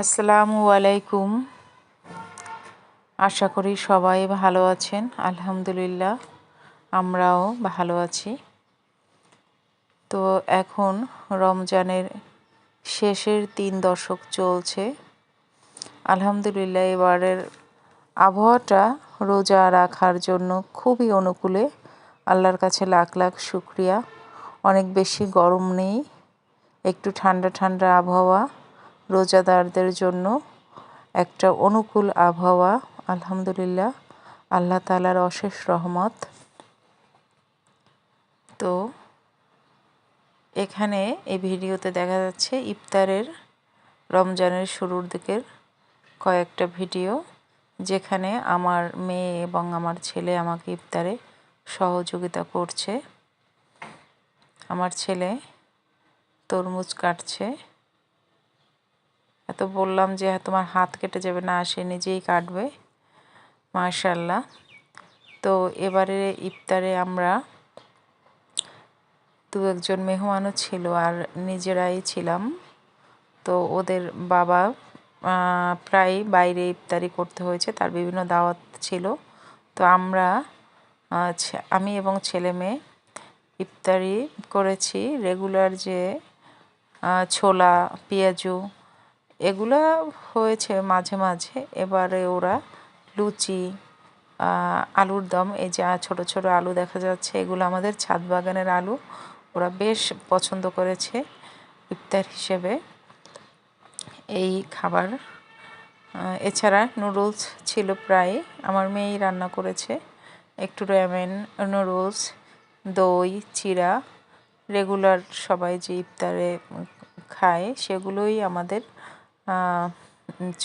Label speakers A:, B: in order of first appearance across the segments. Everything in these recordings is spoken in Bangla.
A: আসসালামু আলাইকুম। আশা করি সবাই ভালো আছেন। আলহামদুলিল্লাহ, আমরাও ভালো আছি। তো এখন রমজানের শেষের তিন দশক চলছে। আলহামদুলিল্লাহ, এবারের আবহাওয়াটা রোজা রাখার জন্য খুবই অনুকূলে। আল্লাহর কাছে লাখ লাখ শুক্রিয়া। অনেক বেশি গরম নেই, একটু ঠান্ডা ঠান্ডা আবহাওয়া। রোজাদারদের জন্য একটা অনুকূল আবহাওয়া, আলহামদুলিল্লাহ, আল্লাহ তালার অশেষ রহমত। তো এখানে এই ভিডিওতে দেখা যাচ্ছে ইফতারের রমজানের শুরুর দিকের কয়েকটা ভিডিও, যেখানে আমার মেয়ে এবং আমার ছেলে আমাকে ইফতারে সহযোগিতা করছে। আমার ছেলে তরমুজ কাটছে। এত বললাম যে তোমার হাত কেটে যাবে, না, সে নিজেই কাটবে। মাশাল্লাহ তো এবারে ইফতারে আমরা দু একজন মেহমানও ছিল আর নিজেরাই ছিলাম। তো ওদের বাবা প্রায় বাইরে ইফতারি করতে হয়েছে, তার বিভিন্ন দাওয়াত ছিল। তো আমরা আমি এবং ছেলে মেয়ে ইফতারি করেছি। রেগুলার যে ছোলা, পেঁয়াজু এগুলো হয়েছে মাঝে মাঝে। এবারে ওরা লুচি আলুর দম, এই যে ছোটো ছোটো আলু দেখা যাচ্ছে, এগুলো আমাদের ছাদ বাগানের আলু। ওরা বেশ পছন্দ করেছে ইফতার হিসেবে। এই খাবার এছাড়া নুডলস ছিল প্রায়, আমার মেয়েই রান্না করেছে। একটু র্যামেন, নুডলস, দই চিরা রেগুলার সবাই যে ইফতারে খায়, সেগুলোই আমাদের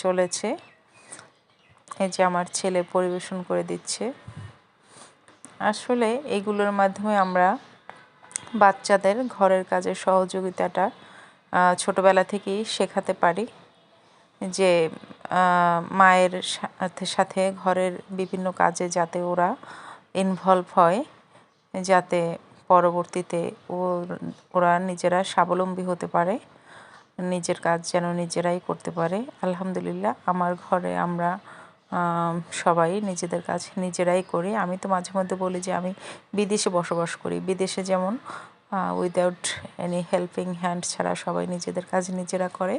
A: চলেছে। এই যে আমার ছেলে পরিবেশন করে দিচ্ছে। আসলে এইগুলোর মাধ্যমে আমরা বাচ্চাদের ঘরের কাজের সহযোগিতাটা ছোটোবেলা থেকেই শেখাতে পারি যে মায়ের সাথে সাথে ঘরের বিভিন্ন কাজে যাতে ওরা ইনভলভ হয়, যাতে পরবর্তীতে ও ওরা নিজেরা স্বাবলম্বী হতে পারে। নিজের কাজ যেন নিজেরাই করতে পারে। আলহামদুলিল্লাহ, আমার ঘরে আমরা সবাই নিজেদের কাজ নিজেরাই করি। আমি তো মাঝে মধ্যে বলি যে আমি বিদেশে বসবাস করি। বিদেশে যেমন উইদাউট এনি হেল্পিং হ্যান্ড ছাড়া সবাই নিজেদের কাজ নিজেরা করে।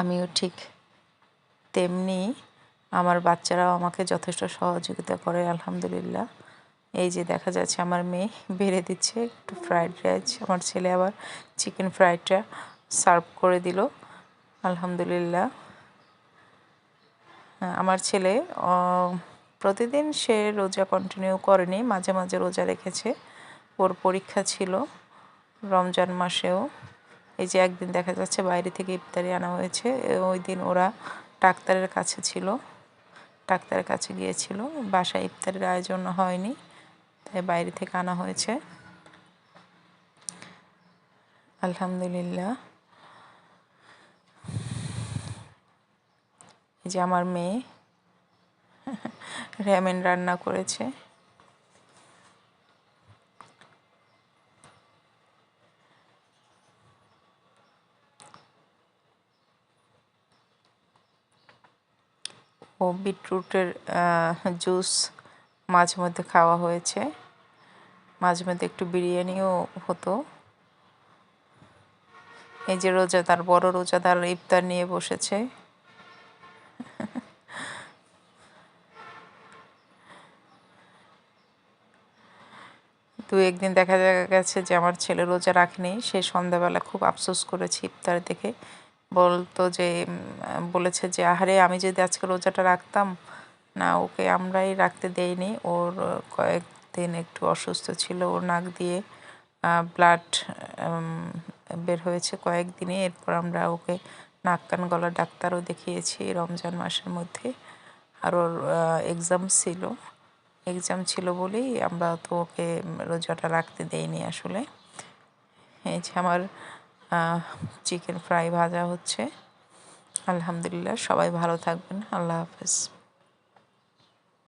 A: আমিও ঠিক তেমনি আমার বাচ্চারাও আমাকে যথেষ্ট সহযোগিতা করে, আলহামদুলিল্লাহ। এই যে দেখা যাচ্ছে আমার মেয়ে বেড়ে দিচ্ছে একটু ফ্রাইড রাইস আমার ছেলে আবার চিকেন ফ্রাইডটা সার্ভ করে দিল। আলহামদুলিল্লাহ। আমার ছেলে প্রতিদিন সে রোজা কন্টিনিউ করেনি, মাঝে মাঝে রোজা রেখেছে। ওর পরীক্ষা ছিল রমজান মাসেও। এই যে একদিন দেখা যাচ্ছে বাইরে থেকে ইফতারি আনা হয়েছে ওই দিন ওরা ডাক্তারের কাছে ছিল। ডাক্তারের কাছে গিয়েছিল। বাসায় ইফতারের আয়োজন হয়নি, তাই বাইরে থেকে আনা হয়েছে। আলহামদুলিল্লাহ। এই যে আমার মেয়ে র্যামেন রান্না করেছে। ও বিটরুটের জুস মাঝে মধ্যে খাওয়া হয়েছে। মাঝে মধ্যে একটু বিরিয়ানিও হতো। এই যে রোজাদার বড় রোজাদার ইফতার নিয়ে বসেছে। দু একদিন দেখা গেছে যে আমার ছেলে রোজা রাখেনি, সে সন্ধ্যাবেলা খুব আফসোস করেছে ইফতার দেখে। বলতো যে বলেছে যে, আহারে, আমি যদি আজকে রোজাটা রাখতাম, না, ওকে আমরাই রাখতে দেইনি। ওর কয়েকদিন একটু অসুস্থ ছিল, ওর নাক দিয়ে ব্লাড বের হয়েছে কয়েকদিনে। এরপর আমরা ওকে নাক কান গলার ডাক্তারও দেখিয়েছি রমজান মাসের মধ্যে। আর ওর এক্সাম ছিল। এক্সাম ছিল বলেই আমরা তো ওকে রোজাটা রাখতে দেইনি আসলে। এই যে আমার চিকেন ফ্রাই ভাজা হচ্ছে। আলহামদুলিল্লাহ, সবাই ভালো থাকবেন। আল্লাহ হাফেজ।